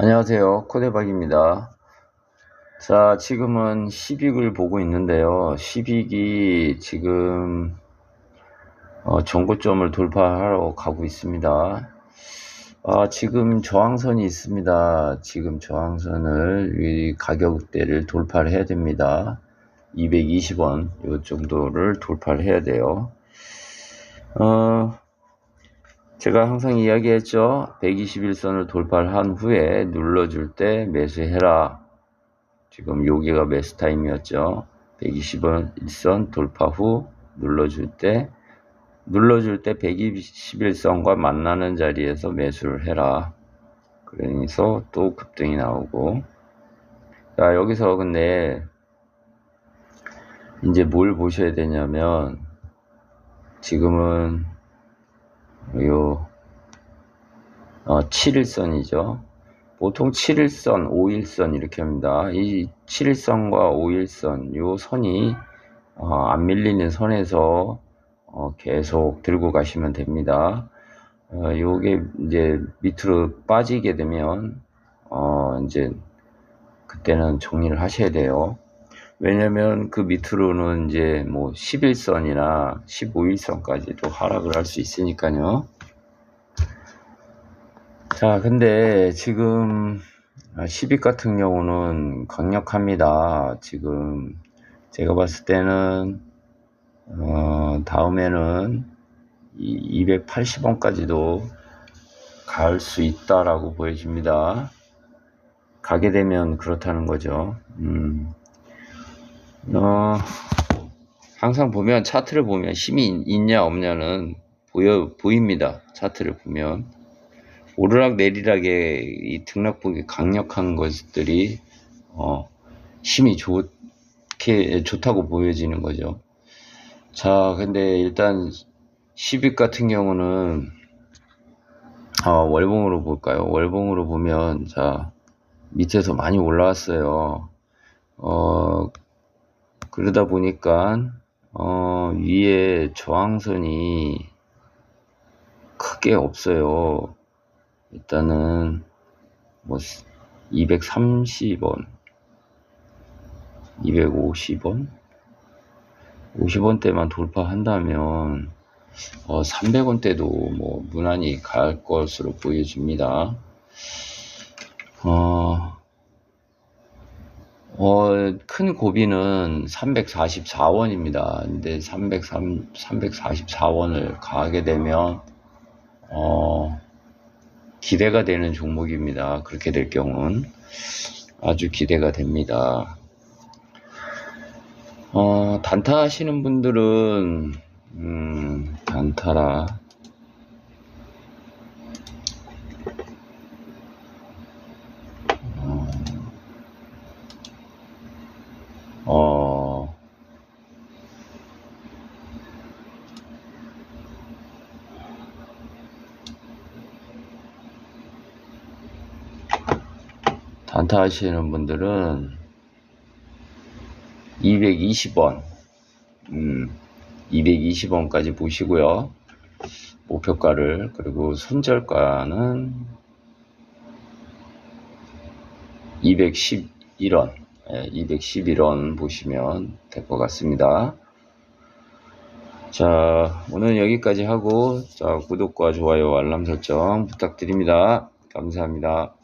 안녕하세요. 코데박입니다. 자, 지금은 10익을 보고 있는데요. 10익이 지금 어, 정고점을 돌파하러 가고 있습니다. 아, 지금 저항선이 있습니다. 지금 저항선을 이 가격대를 돌파를 해야 됩니다. 220원 요 정도를 돌파를 해야 돼요. 어, 제가 항상 이야기했죠. 121선을 돌파를 한 후에 눌러줄 때 매수해라. 지금 여기가 매수 타임이었죠. 120원 1선 돌파 후 눌러줄 때 눌러줄 때 121선과 만나는 자리에서 매수를 해라. 그래서 또 급등이 나오고 자 여기서 근데 이제 뭘 보셔야 되냐면 지금은 요 어, 7일선이죠. 보통 7일선, 5일선 이렇게 합니다. 이 7일선과 5일선 요 선이 어, 안 밀리는 선에서 어, 계속 들고 가시면 됩니다. 어, 요게 이제 밑으로 빠지게 되면 어, 이제 그때는 정리를 하셔야 돼요. 왜냐면 그 밑으로는 이제 뭐 11선이나 15일선까지도 하락을 할 수 있으니까요. 자, 근데 지금 10일 같은 경우는 강력합니다. 지금 제가 봤을 때는 어, 다음에는 280원까지도 갈 수 있다라고 보여집니다. 가게 되면 그렇다는 거죠. 음. 어, 항상 보면 차트를 보면 힘이 있냐 없냐는 보여 보입니다. 차트를 보면 오르락 내리락의 이 등락폭이 강력한 것들이 어, 힘이 좋게 좋다고 보여지는 거죠. 자, 근데 일단 10일 같은 경우는 어, 월봉으로 볼까요? 월봉으로 보면 자 밑에서 많이 올라왔어요. 어, 그러다 보니까 어, 위에 저항선이 크게 없어요. 일단은 뭐 230원, 250원, 50원대만 돌파한다면 어, 300원대도 뭐 무난히 갈 것으로 보여집니다. 어, 어, 큰 고비는 344원입니다. 근데 303, 344원을 가게 되면, 어, 기대가 되는 종목입니다. 그렇게 될 경우는. 아주 기대가 됩니다. 어, 단타 하시는 분들은, 음, 단타라. 어, 단타 하시는 분들은 220원, 음, 220원까지 보시고요. 목표가를, 그리고 손절가는 211원, 211원 보시면 될 것 같습니다. 자, 오늘 여기까지 하고, 자, 구독과 좋아요, 알람 설정 부탁드립니다. 감사합니다.